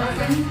वसन्त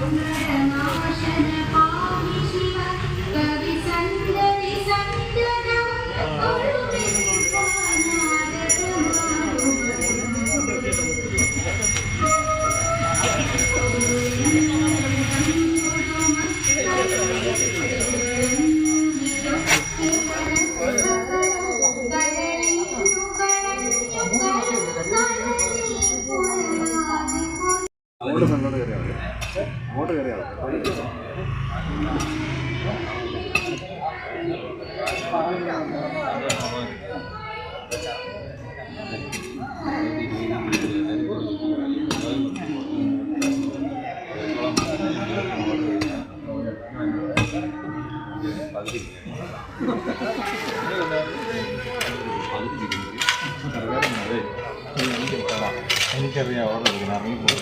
എനിക്കറിയാം ഓർഡർ എടുക്കണം ഇറങ്ങിപ്പോ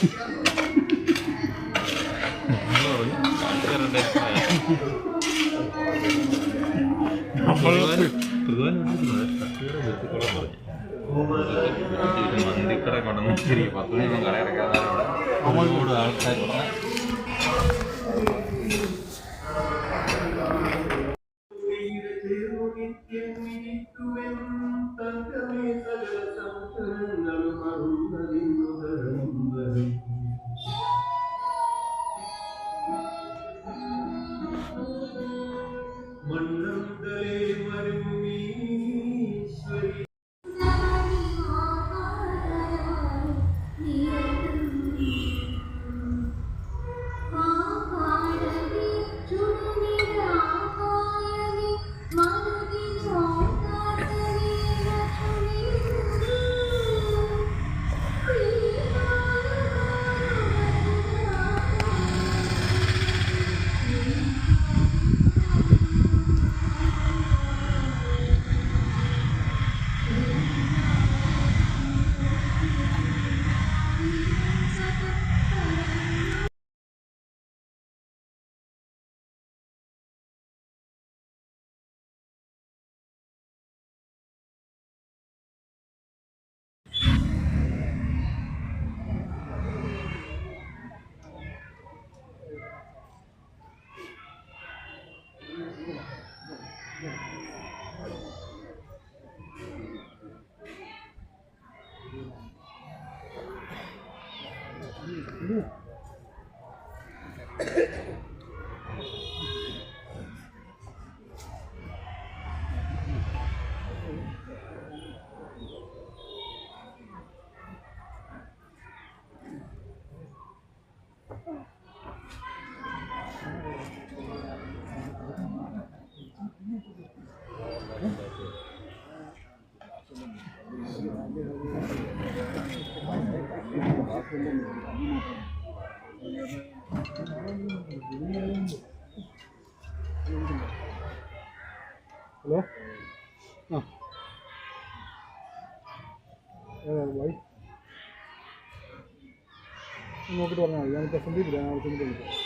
മന്തിക്കട കൊണ്ടു ശരി പത്ത് മണിയൊന്നും കടയിറക്കാതെ ഒരുപാട് ആൾക്കാർ ഹലോ ആ ah. വൈ. നോക്കിയിട്ട് പറഞ്ഞാൽ മതി. ഞാൻ പ്രസന്റ് ചെയ്തില്ല ഞാൻ പ്രസന്റ് ചെയ്തില്ല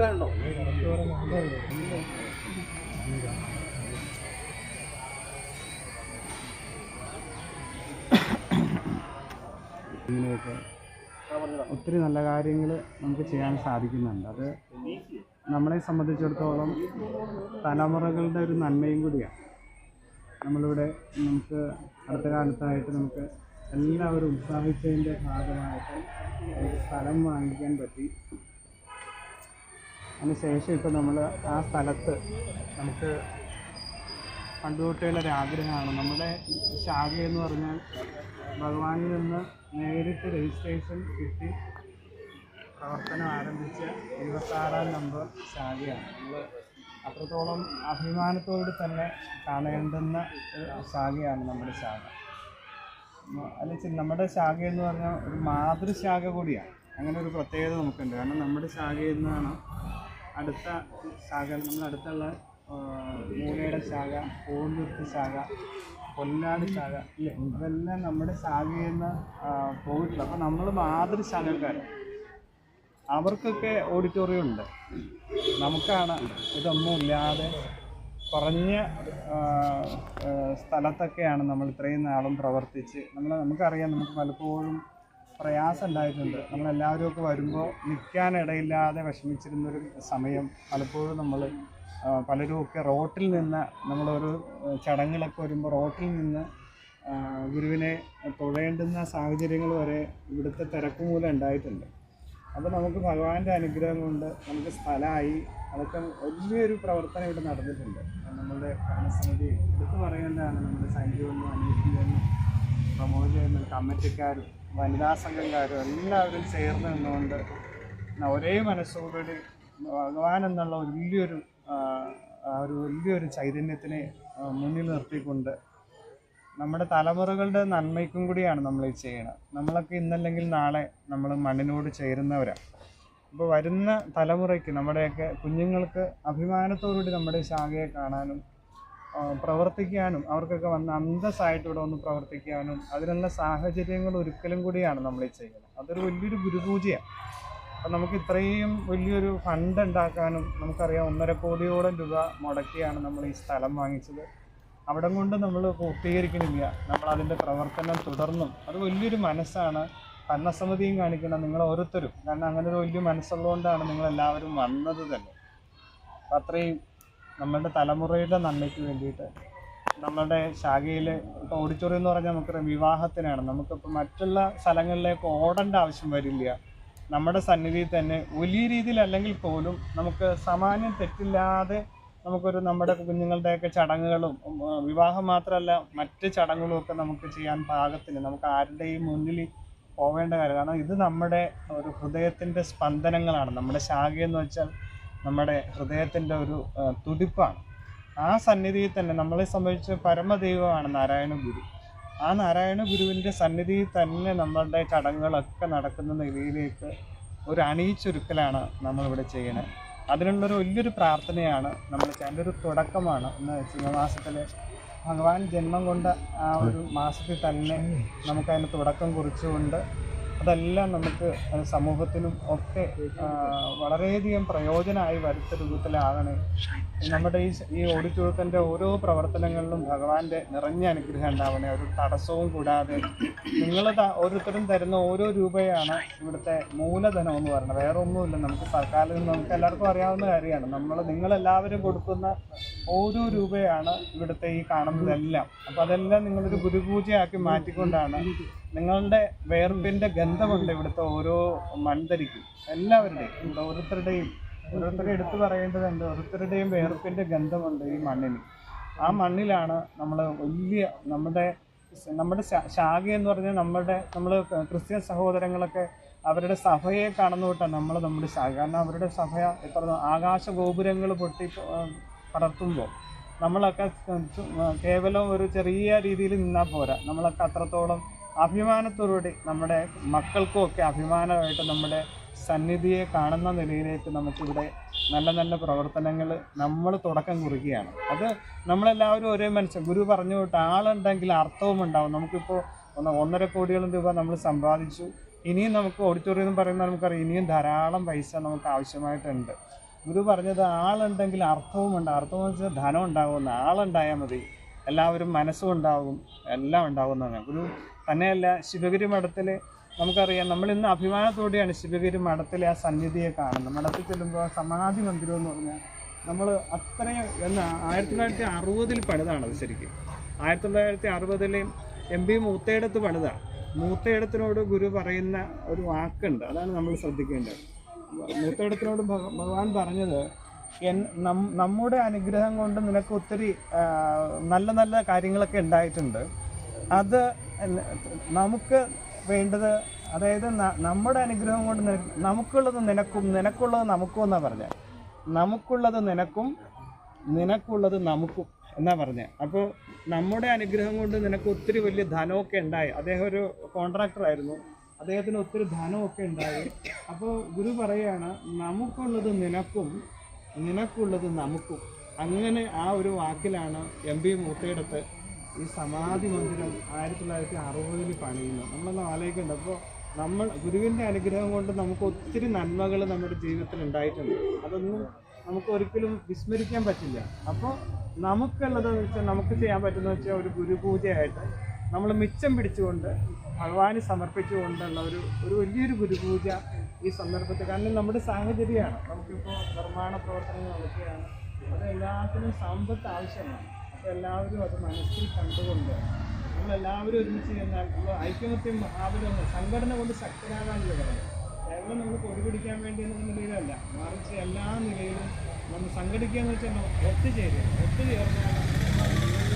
കിട്ടാനുണ്ടോ ഒത്തിരി നല്ല കാര്യങ്ങൾ നമുക്ക് ചെയ്യാൻ സാധിക്കുന്നുണ്ട്. അത് നമ്മളെ സംബന്ധിച്ചിടത്തോളം തലമുറകളുടെ ഒരു നന്മയും കൂടിയാണ്. നമ്മളിവിടെ നമുക്ക് അടുത്ത കാലത്തായിട്ട് നമുക്ക് എല്ലാവരും ഉത്സാഹിച്ചതിന്റെ ഭാഗമായിട്ട് സ്ഥലം വാങ്ങിക്കാൻ പറ്റി. അതിനുശേഷം ഇപ്പോൾ നമ്മൾ ആ സ്ഥലത്ത് നമുക്ക് പണ്ട് തൊട്ടേയുള്ള ആഗ്രഹമാണ്. നമ്മുടെ ശാഖ എന്ന് പറഞ്ഞാൽ ഭഗവാനിൽ നിന്ന് നേരിട്ട് രജിസ്ട്രേഷൻ കിട്ടി. പ്രവർത്തനം ആരംഭിച്ച ഇരുപത്താറാം നമ്പർ ശാഖയാണ്. നമ്മൾ അത്രത്തോളം അഭിമാനത്തോട് തന്നെ കാണേണ്ടുന്ന ശാഖയാണ് നമ്മുടെ ശാഖ. അല്ലെങ്കിൽ നമ്മുടെ ശാഖ എന്ന് പറഞ്ഞാൽ ഒരു മാതൃശാഖ കൂടിയാണ്. അങ്ങനെ ഒരു പ്രത്യേകത നമുക്കുണ്ട്. കാരണം നമ്മുടെ ശാഖയിൽ നിന്നാണ് അടുത്ത ശാഖ നമ്മുടെ അടുത്തുള്ള മൂലയുടെ ശാഖ പൂന്തുരുത്തി ശാഖ കൊല്ലാട് ശാഖ ഇല്ലേ? ഇതെല്ലാം നമ്മുടെ ശാഖയിൽ നിന്ന് പോയിട്ടില്ല അപ്പം നമ്മൾ മാതൃശാഖക്കാർ അവർക്കൊക്കെ ഓഡിറ്റോറിയം ഉണ്ട്. നമുക്കാണ് ഇതൊന്നും ഇല്ലാതെ കുറഞ്ഞ സ്ഥലത്തൊക്കെയാണ് നമ്മൾ ഇത്രയും നാളും പ്രവർത്തിച്ച്. നമ്മൾ നമുക്കറിയാം നമുക്ക് പലപ്പോഴും പ്രയാസം ഉണ്ടായിട്ടുണ്ട് നമ്മളെല്ലാവരും ഒക്കെ വരുമ്പോൾ നിൽക്കാനിടയില്ലാതെ വിഷമിച്ചിരുന്നൊരു സമയം പലപ്പോഴും നമ്മൾ പലരും ഒക്കെ റോട്ടിൽ നിന്ന് നമ്മളൊരു ചടങ്ങുകളൊക്കെ വരുമ്പോൾ റോട്ടിൽ നിന്ന് ഗുരുവിനെ തൊഴേണ്ടുന്ന സാഹചര്യങ്ങൾ വരെ ഇവിടുത്തെ തിരക്ക് മൂലം ഉണ്ടായിട്ടുണ്ട്. അപ്പോൾ നമുക്ക് ഭഗവാന്റെ അനുഗ്രഹം കൊണ്ട് നമുക്ക് സ്ഥലമായി അതൊക്കെ വലിയൊരു പ്രവർത്തനം ഇവിടെ നടന്നിട്ടുണ്ട്. നമ്മളുടെ ഭരണസമിതി എടുത്തു പറയേണ്ടതാണ് നമ്മുടെ അന്വേഷിക്കുമെന്നും പ്രമോദ് ചെയ്യുന്ന കമ്മിറ്റിക്കാരും വനിതാ സംഘംകാരും എല്ലാവരും ചേർന്ന് നിന്നുകൊണ്ട് ഒരേ മനസ്സോടുകൂടി ഭഗവാൻ എന്നുള്ള വലിയൊരു ഒരു വലിയൊരു ചൈതന്യത്തിനെ മുന്നിൽ നിർത്തിക്കൊണ്ട് നമ്മുടെ തലമുറകളുടെ നന്മയ്ക്കും കൂടിയാണ് നമ്മൾ ഈ ചെയ്യണത്. നമ്മളൊക്കെ ഇന്നല്ലെങ്കിൽ നാളെ നമ്മൾ മണ്ണിനോട് ചേരുന്നവരാണ് അപ്പോൾ വരുന്ന തലമുറയ്ക്ക് നമ്മുടെയൊക്കെ കുഞ്ഞുങ്ങൾക്ക് അഭിമാനത്തോടുകൂടി നമ്മുടെ ശാഖയെ കാണാനും പ്രവർത്തിക്കാനും അവർക്കൊക്കെ വന്ന് അന്തസ്സായിട്ട് ഇവിടെ വന്ന് പ്രവർത്തിക്കാനും അതിനുള്ള സാഹചര്യങ്ങൾ ഒരുക്കലും കൂടിയാണ് നമ്മൾ ഈ ചെയ്യുന്നത്. അതൊരു വലിയൊരു ഗുരുപൂജയാണ്. അപ്പം നമുക്ക് ഇത്രയും വലിയൊരു ഫണ്ട് ഉണ്ടാക്കാനും നമുക്കറിയാം ഒന്നര കോടിയോളം രൂപ മുടക്കിയാണ് നമ്മൾ ഈ സ്ഥലം വാങ്ങിച്ചത്. അവിടെ കൊണ്ട് നമ്മൾ പൂർത്തീകരിക്കണില്ല നമ്മൾ അതിന്റെ പ്രവർത്തനം തുടർന്നും. അത് വലിയൊരു മനസ്സാണ്. ഭരണസമിതിയും കാണിക്കണം നിങ്ങൾ ഓരോരുത്തരും. കാരണം അങ്ങനെ ഒരു വലിയ മനസ്സുള്ളതുകൊണ്ടാണ് നിങ്ങൾ എല്ലാവരും വന്നത് തന്നെ. അത്രയും നമ്മളുടെ തലമുറയുടെ നന്മയ്ക്ക് വേണ്ടിയിട്ട് നമ്മളുടെ ശാഖയിൽ ഇപ്പോൾ ഓഡിറ്റോറിയം എന്ന് പറഞ്ഞാൽ നമുക്കറിയാം വിവാഹത്തിനാണ്. നമുക്കിപ്പോൾ മറ്റുള്ള സ്ഥലങ്ങളിലേക്ക് ഓടേണ്ട ആവശ്യം വരില്ല. നമ്മുടെ സന്നിധിയിൽ തന്നെ വലിയ രീതിയിൽ അല്ലെങ്കിൽ പോലും നമുക്ക് സമാനം തെറ്റില്ലാതെ നമുക്കൊരു നമ്മുടെ കുഞ്ഞുങ്ങളുടെയൊക്കെ ചടങ്ങുകളും വിവാഹം മാത്രമല്ല മറ്റ് ചടങ്ങുകളും ഒക്കെ നമുക്ക് ചെയ്യാൻ പാകത്തിന് നമുക്ക് ആരുടെയും മുന്നിൽ പോവേണ്ട കാര്യം. കാരണം ഇത് നമ്മുടെ ഒരു ഹൃദയത്തിന്റെ സ്പന്ദനങ്ങളാണ്. നമ്മുടെ ശാഖയെന്ന് വെച്ചാൽ നമ്മുടെ ഹൃദയത്തിന്റെ ഒരു തുടിപ്പാണ്. ആ സന്നിധിയിൽ തന്നെ നമ്മളെ സംബന്ധിച്ച് പരമദൈവമാണ് നാരായണ ഗുരു. ആ നാരായണ ഗുരുവിന്റെ സന്നിധിയിൽ തന്നെ നമ്മളുടെ ചടങ്ങുകളൊക്കെ നടക്കുന്ന നിലയിലേക്ക് ഒരു അണിയിച്ചൊരുക്കലാണ് നമ്മളിവിടെ ചെയ്യണത് അതിനുള്ളൊരു വലിയൊരു പ്രാർത്ഥനയാണ് നമ്മൾ അതിന്റെ ഒരു തുടക്കമാണ് ഇന്ന് ചിങ്ങമാസത്തിലെ ഭഗവാൻ ജന്മം കൊണ്ട ആ ഒരു മാസത്തിൽ തന്നെ നമുക്കതിന് തുടക്കം കുറിച്ചുകൊണ്ട് അതെല്ലാം നമുക്ക് സമൂഹത്തിനും ഒക്കെ വളരെയധികം പ്രയോജനമായി വരുത്ത രൂപത്തിലാകണേ. നമ്മുടെ ഈ ഈ ഓഡിറ്റോറിയത്തിന്റെ ഓരോ പ്രവർത്തനങ്ങളിലും ഭഗവാന്റെ നിറഞ്ഞ അനുഗ്രഹം ഉണ്ടാവണേ. ഒരു തടസ്സവും കൂടാതെ നിങ്ങൾ ഓരോരുത്തരും തരുന്ന ഓരോ രൂപയാണ് ഇവിടുത്തെ മൂലധനം എന്ന് പറയുന്നത്. വേറെ ഒന്നുമില്ല. നമുക്ക് സർക്കാരിൽ നിന്ന് നമുക്ക് എല്ലാവർക്കും അറിയാവുന്ന കാര്യമാണ്. നമ്മൾ നിങ്ങളെല്ലാവരും കൊടുക്കുന്ന ഓരോ രൂപയാണ് ഇവിടുത്തെ ഈ കാണുന്നതെല്ലാം. അപ്പോൾ അതെല്ലാം നിങ്ങളൊരു ഗുരുപൂജയാക്കി മാറ്റിക്കൊണ്ടാണ് നിങ്ങളുടെ വേർപ്പിന്റെ ഗന്ധമുണ്ട് ഇവിടുത്തെ ഓരോ മൺതരിക്കും. എല്ലാവരുടെയും ഇവിടെ ഓരോരുത്തരുടെയും ഓരോരുത്തരുടെ എടുത്തു പറയേണ്ടതുണ്ട്. ഓരോരുത്തരുടെയും വേർപ്പിന്റെ ഗന്ധമുണ്ട് ഈ മണ്ണിന്. ആ മണ്ണിലാണ് നമ്മൾ വലിയ നമ്മുടെ നമ്മുടെ ശാഖ എന്ന് പറഞ്ഞാൽ നമ്മുടെ നമ്മൾ ക്രിസ്ത്യൻ സഹോദരങ്ങളൊക്കെ അവരുടെ സഭയെ കാണുന്നോട്ടാണ് നമ്മൾ നമ്മുടെ ശാഖ. കാരണം അവരുടെ സഭ എത്ര ആകാശ ഗോപുരങ്ങൾ പൊട്ടി പടർത്തുമ്പോൾ നമ്മളൊക്കെ കേവലം ഒരു ചെറിയ രീതിയിൽ നിന്നാൽ പോരാ. നമ്മളൊക്കെ അത്രത്തോളം അഭിമാനത്തോടുകൂടി നമ്മുടെ മക്കൾക്കും ഒക്കെ അഭിമാനമായിട്ട് നമ്മുടെ സന്നിധിയെ കാണുന്ന നിലയിലേക്ക് നമുക്കിവിടെ നല്ല നല്ല പ്രവർത്തനങ്ങൾ നമ്മൾ തുടക്കം കുറിക്കുകയാണ്. അത് നമ്മളെല്ലാവരും ഒരേ മനുഷ്യൻ ഗുരു പറഞ്ഞു വിട്ട് ആളുണ്ടെങ്കിൽ അർത്ഥവും ഉണ്ടാവും. നമുക്കിപ്പോൾ ഒന്ന് ഒന്നര കോടിയോളം രൂപ നമ്മൾ സമ്പാദിച്ചു. ഇനിയും നമുക്ക് ഓഡിറ്റോറിയം എന്ന് നമുക്കറിയാം ഇനിയും ധാരാളം പൈസ നമുക്ക് ആവശ്യമായിട്ടുണ്ട്. ഗുരു പറഞ്ഞത് ആളുണ്ടെങ്കിൽ അർത്ഥവും ഉണ്ട് അർത്ഥം എന്ന് വെച്ചാൽ ധനം ഉണ്ടാകുമെന്ന് ആളുണ്ടായാൽ മതി. എല്ലാവരും മനസ്സും ഉണ്ടാകും എല്ലാം ഉണ്ടാകുന്നതാണ് ഗുരു തന്നെയല്ല ശിവഗിരി മഠത്തിൽ നമുക്കറിയാം നമ്മൾ ഇന്ന് അഭിമാനത്തോടെയാണ് ശിവഗിരി മഠത്തിലെ ആ സന്നിധിയെ കാണുന്നത്. മഠത്തിൽ ചെല്ലുമ്പോൾ സമാധി മന്ദിരം എന്ന് പറഞ്ഞാൽ നമ്മൾ അത്രയും എന്നാ ആയിരത്തി തൊള്ളായിരത്തി അറുപതിൽ പണിതാണത് ശരിക്കും. ആയിരത്തി തൊള്ളായിരത്തി അറുപതിലെ എം പി മൂത്തയിടത്ത് പണിതാണ് മൂത്തയിടത്തിനോട് ഗുരു പറയുന്ന ഒരു വാക്കുണ്ട് അതാണ് നമ്മൾ ശ്രദ്ധിക്കേണ്ടത്. മൂത്തയിടത്തിനോട് ഭഗ- ഭഗവാൻ പറഞ്ഞത് എൻ നമ്മുടെ അനുഗ്രഹം കൊണ്ട് നിനക്ക് ഒത്തിരി നല്ല നല്ല കാര്യങ്ങളൊക്കെ ഉണ്ടായിട്ടുണ്ട്. അത് നമുക്ക് വേണ്ടത് അതായത് നമ്മുടെ അനുഗ്രഹം കൊണ്ട് നമുക്കുള്ളത് നിനക്കും നിനക്കുള്ളത് നമുക്കും എന്നാ പറഞ്ഞത് നമുക്കുള്ളത് നിനക്കും നിനക്കുള്ളത് നമുക്കും എന്നാ പറഞ്ഞത് അപ്പോൾ നമ്മുടെ അനുഗ്രഹം കൊണ്ട് നിനക്ക് ഒത്തിരി വലിയ ധനമൊക്കെ ഉണ്ടായി. അദ്ദേഹം ഒരു കോൺട്രാക്ടറായിരുന്നു അദ്ദേഹത്തിന് ഒത്തിരി ധനമൊക്കെ ഉണ്ടായി. അപ്പോൾ ഗുരു പറയുകയാണ് നമുക്കുള്ളത് നിനക്കും നിനക്കുള്ളത് നമുക്കും. അങ്ങനെ ആ ഒരു വാക്കിലാണ് എം പി മൂത്തയിടത്ത് ഈ സമാധി മന്ദിരം ആയിരത്തി തൊള്ളായിരത്തി അറുപതിൽ പണിയുന്നു. നമ്മളൊന്ന് ആലോചിക്കേണ്ട. അപ്പോൾ നമ്മൾ ഗുരുവിന്റെ അനുഗ്രഹം കൊണ്ട് നമുക്ക് ഒത്തിരി നന്മകൾ നമ്മുടെ ജീവിതത്തിൽ ഉണ്ടായിട്ടുണ്ട്. അതൊന്നും നമുക്ക് ഒരിക്കലും വിസ്മരിക്കാൻ പറ്റില്ല. അപ്പോൾ നമുക്കുള്ളത് വെച്ചാൽ നമുക്ക് ചെയ്യാൻ പറ്റുന്ന വെച്ചാൽ ഒരു ഗുരുപൂജയായിട്ട് നമ്മൾ മിച്ചം പിടിച്ചുകൊണ്ട് ഭഗവാന് സമർപ്പിച്ചുകൊണ്ടുള്ള ഒരു ഒരു വലിയൊരു ഗുരുപൂജ ഈ സന്ദർഭത്തിൽ. കാരണം നമ്മുടെ സാഹചര്യമാണ്. നമുക്കിപ്പോൾ നിർമ്മാണ പ്രവർത്തനങ്ങൾ നടക്കുകയാണ്. അത് എല്ലാത്തിനും സമ്പത്ത് ആവശ്യമാണ്. എല്ലാവരും അത് മനസ്സിൽ കണ്ടുകൊണ്ട് നമ്മളെല്ലാവരും ഒരുമിച്ച് ചെന്നാൽ നമ്മൾ ഐക്യമത്യം മഹാബലം സംഘടന കൊണ്ട് ശക്തരാകാനുള്ള കാര്യം കേരളം നമ്മൾ കൊടി പിടിക്കാൻ വേണ്ടി എന്നുള്ള നിലയിലല്ല. മറിച്ച് എല്ലാ നിലയിലും നമ്മൾ സംഘടിക്കുക എന്ന് വെച്ചാൽ ഒത്തുചേരുക. ഒത്തുചേർന്നാണ്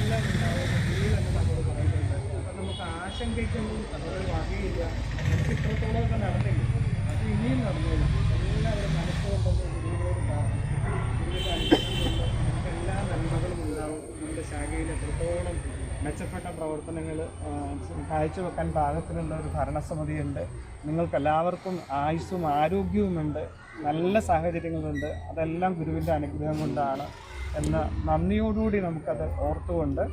എല്ലാം ഉണ്ടാവുക തന്നെ നമ്മൾ പറയുന്നുണ്ട്. അപ്പം നമുക്ക് ആശങ്കയ്ക്കൊന്നും ഒരു വകയില്ല. നമുക്ക് ഇത്രത്തോളമൊക്കെ നടന്നില്ല? അത് ഇനിയും നടന്നില്ല എല്ലാവരും മനസ്സുകൊണ്ടൊന്നും ഇതിനോട് പ്രാർത്ഥിക്കും ഗുരുവിന്റെ അനുഗ്രഹം കൊണ്ട് നമുക്ക് എല്ലാ നന്മകളും ഉണ്ടാവും നമ്മുടെ ശാഖയിൽ എത്രത്തോളം മെച്ചപ്പെട്ട പ്രവർത്തനങ്ങൾ കാഴ്ചവെക്കാൻ പാകത്തിലുള്ള ഒരു ഭരണസമിതിയുണ്ട്. നിങ്ങൾക്കെല്ലാവർക്കും ആയുസ്സും ആരോഗ്യവുമുണ്ട്. നല്ല സാഹചര്യങ്ങളുണ്ട്. അതെല്ലാം ഗുരുവിന്റെ അനുഗ്രഹം കൊണ്ടാണ് എന്ന നന്ദിയോടുകൂടി നമുക്കത് ഓർത്തുകൊണ്ട്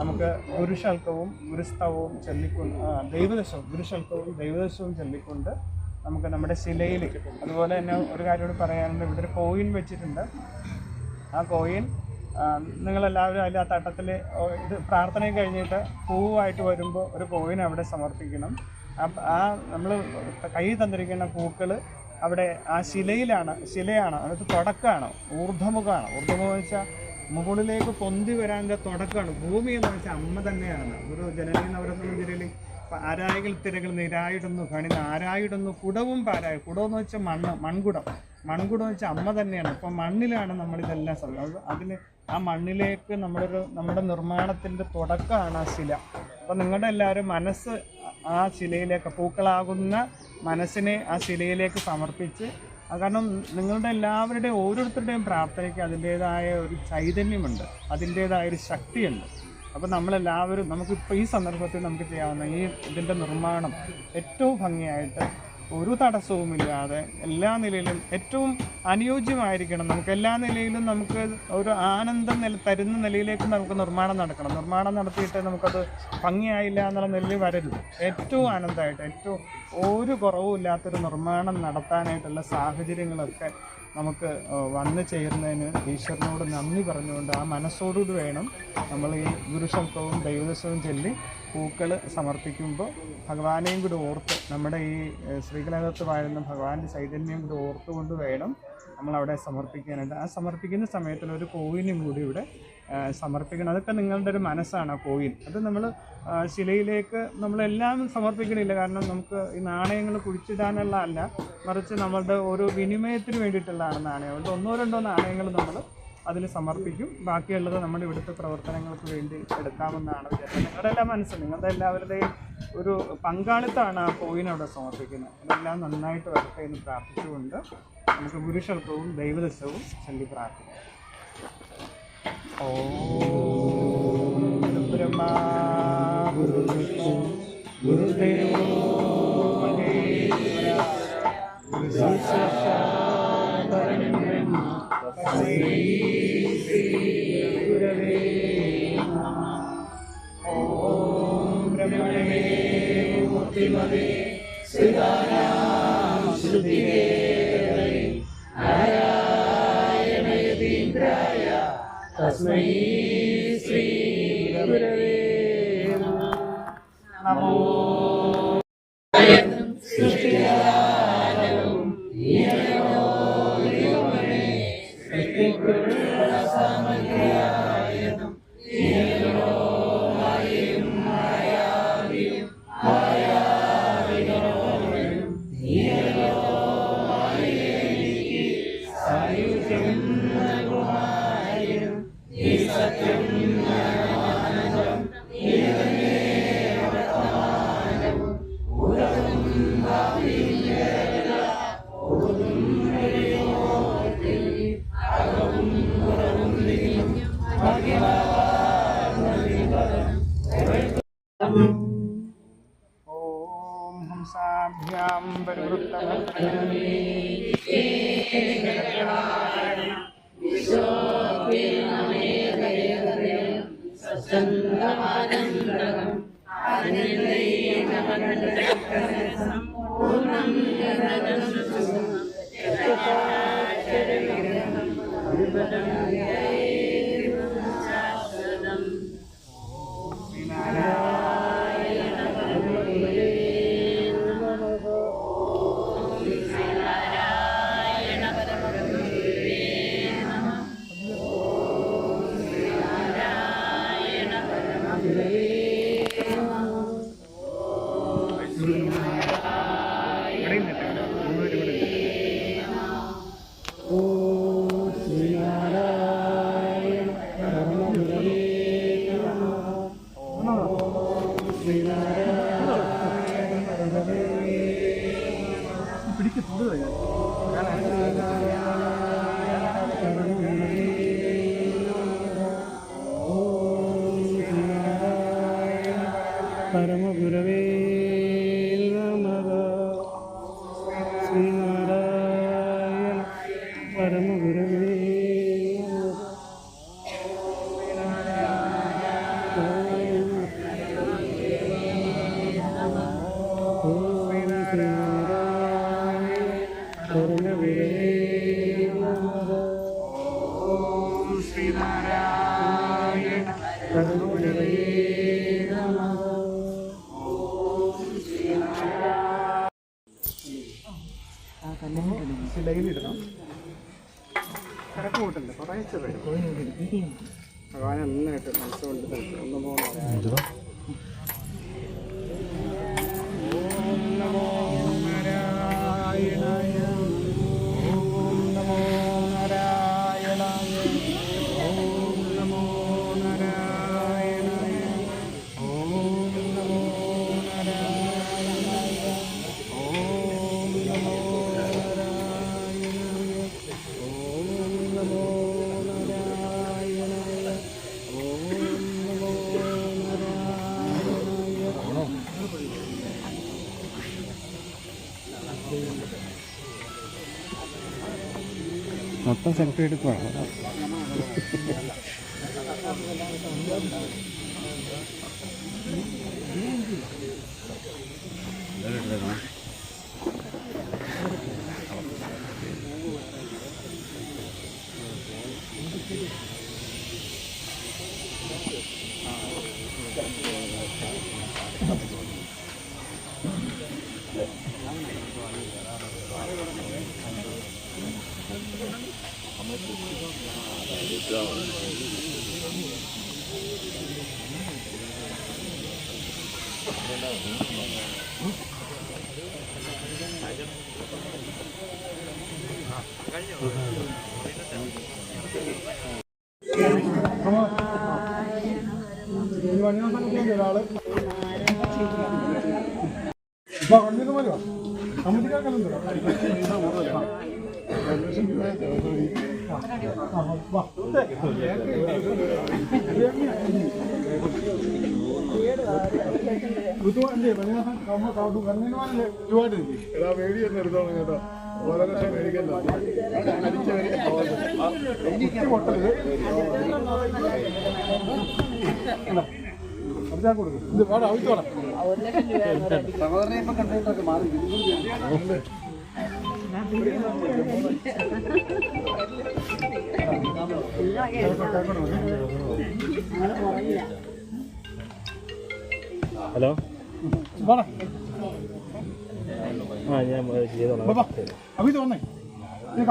നമുക്ക് ഗുരുശൽക്കവും ഗുരുസ്തവവും ചൊല്ലിക്കൊണ്ട് ദൈവദശവും ഗുരുശൽക്കവും ദൈവദശവും ചൊല്ലിക്കൊണ്ട് നമുക്ക് നമ്മുടെ ശിലയിൽ അതുപോലെ തന്നെ ഒരു കാര്യം കൂടി പറയാനുണ്ട്. ഇവിടെ ഒരു കോയിൻ വെച്ചിട്ടുണ്ട്. ആ കോയിൻ നിങ്ങളെല്ലാവരും അതിൽ ആ തട്ടത്തിൽ ഇത് പ്രാർത്ഥനയും കഴിഞ്ഞിട്ട് പൂവായിട്ട് വരുമ്പോൾ ഒരു കോയിൻ അവിടെ സമർപ്പിക്കണം. ആ- നമ്മൾ കൈ തന്നിരിക്കുന്ന പൂക്കൾ അവിടെ ആ ശിലയിലാണ് ശിലയാണ് അതായത് തുടക്കമാണ് ഊർധ്വമുഖമാണ് ഊർധ്വമുഖം എന്ന് വെച്ചാൽ മുകളിലേക്ക് പൊന്തി വരാന്റെ തുടക്കമാണ് ഭൂമി എന്ന് വെച്ചാൽ അമ്മ തന്നെയാണ്. ഒരു ജനനീ നവരത്ന ജില്ലയിൽ ആരായകൾ തിരകൾ നിരായിടുന്നു കണി ആരായിടുന്നു കുടവും പാരായ. കുടം എന്ന് വെച്ചാൽ മണ്ണ് മൺകുടം. മൺകുടം എന്ന് വെച്ചാൽ അമ്മ തന്നെയാണ്. അപ്പം മണ്ണിലാണ് നമ്മളിതെല്ലാം സമയം അതിന് ആ മണ്ണിലേക്ക് നമ്മളൊരു നമ്മുടെ നിർമ്മാണത്തിന്റെ തുടക്കമാണ് ആ ശില. അപ്പോൾ നിങ്ങളുടെ എല്ലാവരും മനസ്സ് ആ ശിലയിലേക്ക് പൂക്കളാകുന്ന മനസ്സിനെ ആ ശിലയിലേക്ക് സമർപ്പിച്ച് കാരണം നിങ്ങളുടെ എല്ലാവരുടെയും ഓരോരുത്തരുടെയും പ്രാർത്ഥനയ്ക്ക് അതിന്റേതായ ഒരു ചൈതന്യമുണ്ട് അതിന്റേതായ ഒരു ശക്തിയുണ്ട്. അപ്പോൾ നമ്മളെല്ലാവരും നമുക്കിപ്പോൾ ഈ സന്ദർഭത്തിൽ നമുക്ക് ചെയ്യാവുന്ന ഈ ഇതിന്റെ നിർമ്മാണം ഏറ്റവും ഭംഗിയായിട്ട് ഒരു തടസ്സവുമില്ലാതെ എല്ലാ നിലയിലും ഏറ്റവും അനുയോജ്യമായിരിക്കണം. നമുക്ക് എല്ലാ നിലയിലും നമുക്ക് ഒരു ആനന്ദം നില തരുന്ന നിലയിലേക്ക് നമുക്ക് നിർമ്മാണം നടക്കണം. നിർമ്മാണം നടത്തിയിട്ട് നമുക്കത് ഭംഗിയായില്ല എന്നുള്ള നിലയിൽ വരരുത്. ഏറ്റവും ആനന്ദമായിട്ട് ഏറ്റവും ഒരു കുറവും ഇല്ലാത്തൊരു നിർമ്മാണം നടത്താനായിട്ടുള്ള സാഹചര്യങ്ങളൊക്കെ നമുക്ക് വന്നു ചേരുന്നതിന് ഈശ്വരനോട് നന്ദി പറഞ്ഞുകൊണ്ട് ആ മനസ്സോടുകൂടി വേണം നമ്മൾ ഈ ഗുരുശബ്ദവും ദൈവദശവും ചൊല്ലി പൂക്കൾ സമർപ്പിക്കുമ്പോൾ ഭഗവാനെയും കൂടി ഓർത്ത് നമ്മുടെ ഈ ശ്രീകലകത്ത് വാഴുന്ന ഭഗവാന്റെ ചൈതന്യം കൂടി ഓർത്തുകൊണ്ട് വേണം നമ്മൾ അവിടെ സമർപ്പിക്കാനായിട്ട്. ആ സമർപ്പിക്കുന്ന സമയത്തിൽ ഒരു കോവിനും കൂടി ഇവിടെ സമർപ്പിക്കണം. അതൊക്കെ നിങ്ങളുടെ ഒരു മനസ്സാണ് ആ കോയിൻ അത് നമ്മൾ ശിലയിലേക്ക് നമ്മളെല്ലാം സമർപ്പിക്കണില്ല. കാരണം നമുക്ക് ഈ നാണയങ്ങൾ കുഴിച്ചിടാനുള്ള അല്ല മറിച്ച് നമ്മളുടെ ഓരോ വിനിമയത്തിന് വേണ്ടിയിട്ടുള്ളതാണ് നാണയം. ഒന്നോ രണ്ടോ നാണയങ്ങൾ നമ്മൾ അതിൽ സമർപ്പിക്കും. ബാക്കിയുള്ളത് നമ്മുടെ ഇവിടുത്തെ പ്രവർത്തനങ്ങൾക്ക് വേണ്ടി എടുക്കാമെന്നാണ് വിചാരിച്ചത് നിങ്ങളുടെ എല്ലാം മനസ്സ് നിങ്ങളുടെ എല്ലാവരുടെയും ഒരു പങ്കാളിത്തമാണ് ആ കോയിൻ അവിടെ സമർപ്പിക്കുന്നത്. അതെല്ലാം നന്നായിട്ട് വരട്ടെ എന്ന് പ്രാർത്ഥിച്ചുകൊണ്ട് നമുക്ക് ഗുരുശൽക്കവും ദൈവദശവും ചൊല്ലി പ്രാർത്ഥിക്കാം. Om Brahma Guru Vishnu Guru Devo Maheshwara Guru Sushantaram Brahma Sri Sri Gurave Namah Om Brahma Me Murti Mave Siddharam Shruti Ve മൊത്തം സെൽഫി എടുക്കുവാണ് ഒരാൾ ഇപ്പൊ കണ്ടിട്ട് മതിയോ എടാ മേടിയ നിർത്തോണം കേട്ടോ ഓരോ ലക്ഷം മേടിക്കണ്ട സഹോദരനെ ഇപ്പൊ കണ്ടിട്ടൊക്കെ മാറി ഹലോ. ആ ഞാൻ ചെയ്തോളാം. അഭി തോന്നേ നീ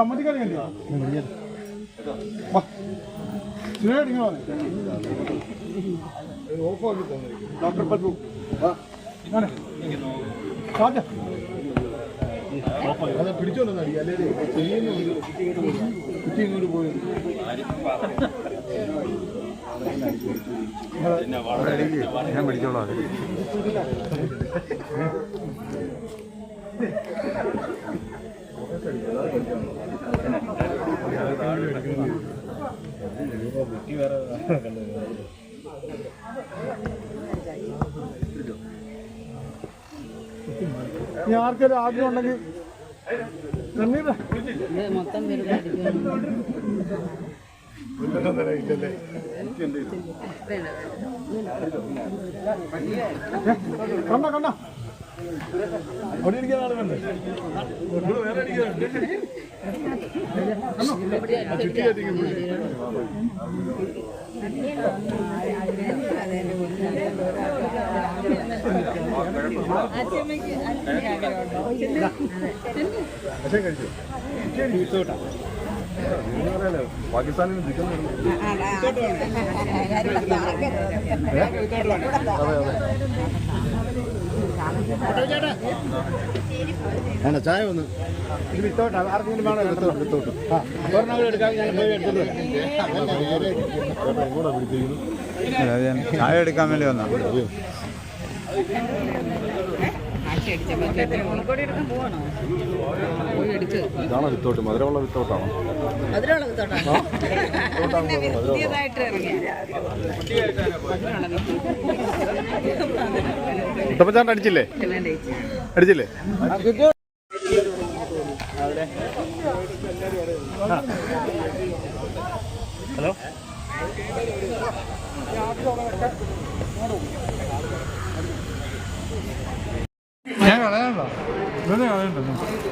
ഡോക്ടർ പറ്റൂ അത് പിടിച്ചോണ്ടെന്ന് അടി അല്ലേ പോയി ഞാൻ പിടിച്ചോളാം ഇനി ആർക്കൊരു ആഗ്രഹം ഉണ്ടെങ്കിൽ ഇല്ലല്ലേ കണ്ട കണ്ട അവിടെ ആൾ ഇവിടെ വേറെ അടിക്കാനുണ്ട് ചുറ്റി പാകിസ്ഥാനിൽ വേണ്ട ചായ ഒന്ന് വിത്തോട്ട് ആർക്കെങ്കിലും വേണോ എടുത്തോട്ട് എടുത്തോട്ട് ആ ഒരെണ്ണം കൂടെ എടുക്കാൻ ഞാൻ പോയി എടുത്തോട്ട് വരാം എങ്ങോട്ടാ പിടിച്ചിരിക്കുന്നു ചായ എടുക്കാൻ വേണ്ടി വന്നാ ഇതാണോ വിത്തോട്ട് മധുരമുള്ള വിത്തോട്ടാണോ? മധുരമുള്ള വിത്തോട്ടാണ്. പുതിയതായിട്ട് ഇറങ്ങിയ കുട്ടപ്പച്ചാണ്ട് അടിച്ചില്ലേ? അടിച്ചില്ലേ? ഹലോ? 真的的。